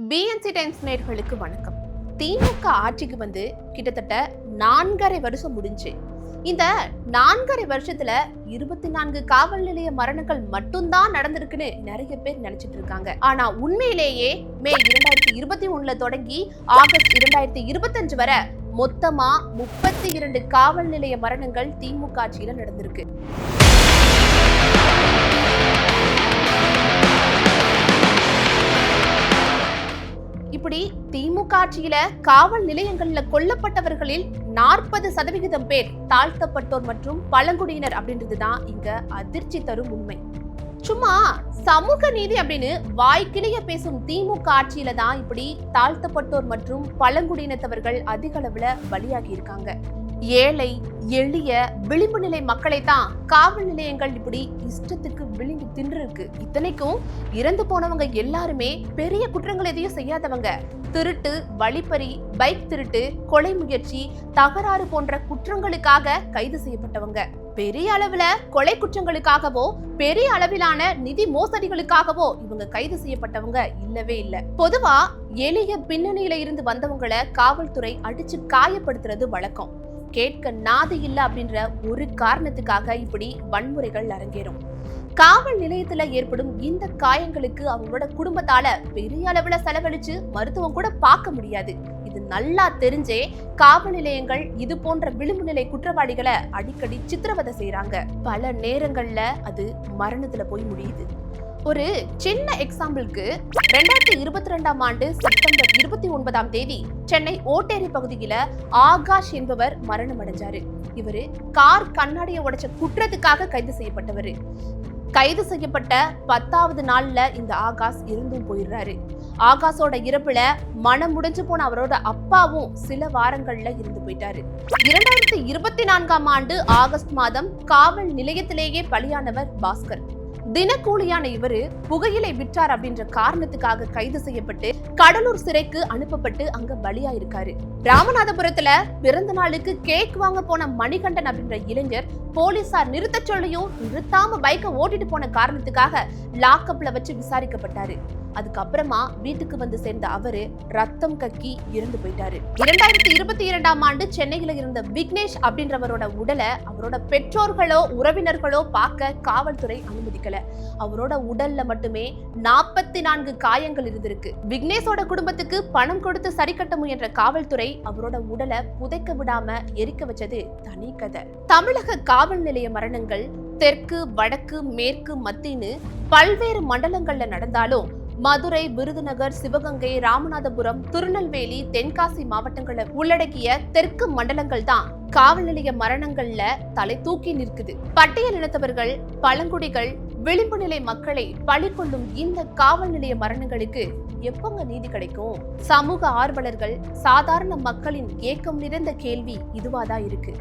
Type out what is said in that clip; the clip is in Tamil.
பிஎன்சி டைம்ஸ் நேர்களுக்கு வணக்கம். திமுக ஆட்சிக்கு வந்து கிட்டத்தட்ட நான்கரை வருஷம் முடிஞ்சு. இந்த நான்கரை வருஷத்துல இருபத்தி நான்கு காவல் நிலைய மரணங்கள் மட்டும்தான் நடந்திருக்குன்னு நிறைய பேர் நினைச்சிட்டு இருக்காங்க. ஆனா உண்மையிலேயே மே இரண்டாயிரத்தி இருபத்தி ஒண்ணுல தொடங்கி ஆகஸ்ட் இரண்டாயிரத்தி இருபத்தஞ்சு வரை மொத்தமா முப்பத்தி இரண்டு காவல் நிலைய மரணங்கள் திமுக ஆட்சியில நடந்திருக்கு. திமுக காவல் நிலையங்கள்ல கொல்லப்பட்டவர்களில் நாற்பது சதவிகிதம் பேர் தாழ்த்தப்பட்டோர் மற்றும் பழங்குடியினர் அப்படின்றது தான் இங்க அதிர்ச்சி தரும் உண்மை. சும்மா சமூக நீதி அப்படின்னு வாய்க்கிளைய பேசும் திமுக ஆட்சியில தான் இப்படி தாழ்த்தப்பட்டோர் மற்றும் பழங்குடியினத்தவர்கள் அதிக அளவுல பலியாகி இருக்காங்க. ஏழை எளிய விளிம்பு நிலை மக்களை தான் காவல் நிலையங்கள் இப்படி இஷ்டத்துக்கு விழுங்கி தின்றுருக்கு. இத்தனைக்கும் இறந்து போனவங்க எல்லாருமே பெரிய குற்றங்கள் எதையும் செய்யாதவங்க. திருட்டு வழிப்பறி பைக் திருட்டு கொலை முயற்சி தகராறு போன்ற குற்றங்களுக்காக கைது செய்யப்பட்டவங்க. பெரிய அளவுல கொலை குற்றங்களுக்காகவோ பெரிய அளவிலான நிதி மோசடிகளுக்காகவோ இவங்க கைது செய்யப்பட்டவங்க இல்லவே இல்லை. பொதுவா எளிய பின்னணியில இருந்து வந்தவங்கள காவல்துறை அடிச்சு காயப்படுத்துறது வழக்கம். கேட்க நாது இல்லை அப்படின்ற ஒரு காரணத்துக்காக இப்படி வன்முறைகள் அரங்கேறும். காவல் நிலையத்துல ஏற்படும் இந்த காயங்களுக்கு அவங்களோட குடும்பத்தால பெரிய அளவுல செலவழிச்சு மருத்துவம் கூட பார்க்க முடியாது. இது நல்லா தெரிஞ்சே காவல் நிலையங்கள் இது போன்ற விளிம்பு நிலை குற்றவாளிகளை அடிக்கடி சித்திரவதை செய்யறாங்க பல நேரங்கள்ல அது மரணத்துல போய் முடியுது. ஒரு சின்ன எக்ஸாம்பிளுக்கு ரெண்டாயிரத்தி இருபத்தி ரெண்டாம் ஆண்டு செப்டம்பர் இருபத்தி ஒன்பதாம் தேதி சென்னை ஓட்டேரி பகுதியில ஆகாஷ் என்பவர் மரணம் அடைஞ்சாரு இவரு கார் கண்ணாடியை உடைச்ச குற்றத்துக்காக கைது செய்யப்பட்டவர். கைது செய்யப்பட்ட பத்தாவது நாள்ல இந்த ஆகாஷ் இருந்தும் போயிடுறாரு. ஆகாஷோட இறப்புல மனம் முடிஞ்சு போன அவரோட அப்பாவும் சில வாரங்கள்ல இருந்து போயிட்டாரு. இரண்டாயிரத்தி இருபத்தி நான்காம் ஆண்டு ஆகஸ்ட் மாதம் காவல் நிலையத்திலேயே பலியானவர் பாஸ்கர். தினக்கூலியான இவரு புகையிலை விற்றார் அப்படின்ற காரணத்துக்காக கைது செய்யப்பட்டு கடலூர் சிறைக்கு அனுப்பப்பட்டு அங்க பலியாயிருக்காரு. ராமநாதபுரத்துல பிறந்த நாளுக்கு கேக் வாங்க போன மணிகண்டன் அப்படின்ற இளைஞர் போலீசார் நிறுத்த சொல்லியும் நிறுத்தாம பைக்கை ஓட்டிட்டு போன காரணத்துக்காக லாக்அப்ல வச்சு விசாரிக்கப்பட்டாரு. அதுக்கப்புறமா வீட்டுக்கு வந்து சேர்ந்த அவரு ரத்தம் கக்கி இறந்து போயிட்டாரு. இரண்டாயிரத்தி இருபத்தி இரண்டாம் ஆண்டு சென்னையில இருந்த விக்னேஷ் அப்படின்றவரோட உடலை அவரோட பெற்றோர்களோ உறவினர்களோ பார்க்க காவல்துறை அனுமதிக்கல. அவரோட உடல்ல மட்டுமே நாற்பத்தி நான்கு காயங்கள் இருந்திருக்கு. விக்னேஷோட குடும்பத்துக்கு பணம் கொடுத்து சரி கட்ட முயன்ற காவல்துறை அவரோட உடலை புதைக்க விடாம எரிக்க வச்சது தனி கதை. தமிழக காவல் நிலைய மரணங்கள் தெற்கு வடக்கு மேற்கு மத்தின்னு பல்வேறு மண்டலங்கள்ல நடந்தாலும் மதுரை விருதுநகர் சிவகங்கை ராமநாதபுரம் திருநெல்வேலி தென்காசி மாவட்டங்களை உள்ளடக்கிய தெற்கு மண்டலங்கள் தான் காவல் நிலைய மரணங்கள்ல தலை தூக்கி நிற்குது. பட்டியல் இனத்தவர்கள் பழங்குடிகள் விளிம்பு நிலை மக்களை பழி கொள்ளும் இந்த காவல் நிலைய மரணங்களுக்கு எப்பங்க நீதி கிடைக்கும்? சமூக ஆர்வலர்கள் சாதாரண மக்களின் ஏக்கம் நிறைந்த கேள்வி இதுவாதான் இருக்கு.